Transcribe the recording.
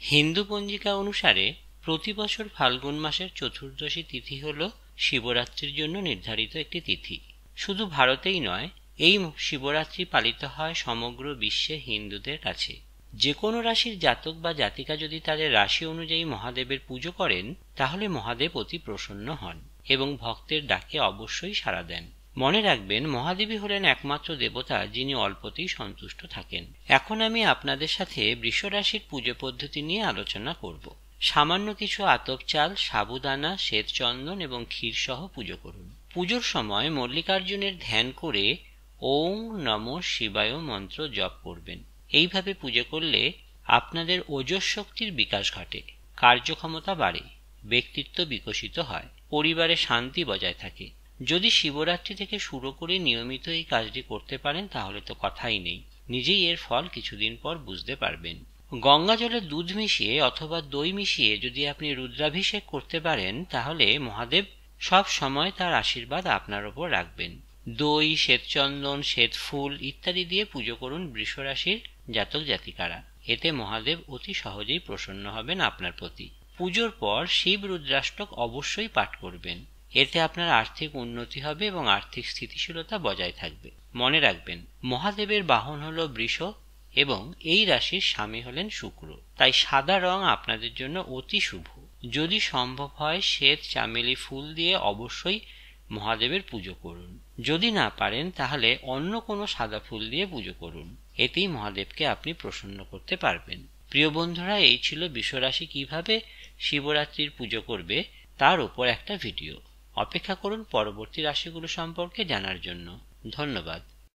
হিন্দু পঞ্জিকা অনুসারে প্রতি বছর ফাল্গুন মাসের চতুর্দশী তিথি হল শিবরাত্রির জন্য নির্ধারিত একটি তিথি। শুধু ভারতেই নয়, এই শিবরাত্রি পালিত হয় সমগ্র বিশ্বে হিন্দুদের কাছে। যে কোনো রাশির জাতক বা জাতিকা যদি তাদের রাশি অনুযায়ী মহাদেবের পুজো করেন, তাহলে মহাদেব অতি প্রসন্ন হন এবং ভক্তের ডাকে অবশ্যই সাড়া দেন। মনে রাখবেন, মহাদেবী হলেন একমাত্র দেবতা যিনি অল্পতেই সন্তুষ্ট থাকেন। এখন আমি আপনাদের সাথে বৃষরাশির পুজো পদ্ধতি নিয়ে আলোচনা করব। সামান্য কিছু আতপ চাল, সাবুদানা, শ্বেতচন্দন এবং ক্ষীর সহ পুজো করুন। পুজোর সময় মল্লিকার্জুনের ধ্যান করে ওং নম শিবায় মন্ত্র জপ করবেন। এইভাবে পুজো করলে আপনাদের ওজস শক্তির বিকাশ ঘটে, কার্যক্ষমতা বাড়ে, ব্যক্তিত্ব বিকশিত হয়, পরিবারে শান্তি বজায় থাকে। যদি শিবরাত্রি থেকে শুরু করে নিয়মিত এই কাজটি করতে পারেন, তাহলে তো কথাই নেই। নিজেই এর ফল কিছুদিন পর বুঝতে পারবেন। গঙ্গা জলে দুধ মিশিয়ে অথবা দই মিশিয়ে যদি আপনি রুদ্রাভিষেক করতে পারেন, তাহলে মহাদেব সব সময় তার আশীর্বাদ আপনার ওপর রাখবেন। দই, শ্বেতচন্দন শ্বেত ফুল ইত্যাদি দিয়ে পুজো করুন বৃষরাশির জাতক জাতিকারা। এতে মহাদেব অতি সহজেই প্রসন্ন হবেন আপনার প্রতি। পুজোর পর শিব রুদ্রাষ্টক অবশ্যই পাঠ করবেন। এতে আপনার আর্থিক উন্নতি হবে এবং আর্থিক স্থিতিশীলতা বজায় থাকবে। মনে রাখবেন, মহাদেবের বাহন হল বৃষ এবং এই রাশির স্বামী হলেন শুক্র। তাই সাদা রং আপনাদের জন্য অতি শুভ। যদি সম্ভব হয়, শ্বেত চামেলি ফুল দিয়ে অবশ্যই মহাদেবের পুজো করুন। যদি না পারেন, তাহলে অন্য কোনো সাদা ফুল দিয়ে পুজো করুন। এতেই মহাদেবকে আপনি প্রসন্ন করতে পারবেন। প্রিয় বন্ধুরা, এই ছিল বিশ্বরাশি কীভাবে শিবরাত্রির পুজো করবে, তার উপর একটা ভিডিও। অপেক্ষা করুন পরবর্তী রাশিগুলো সম্পর্কে জানার জন্য। ধন্যবাদ।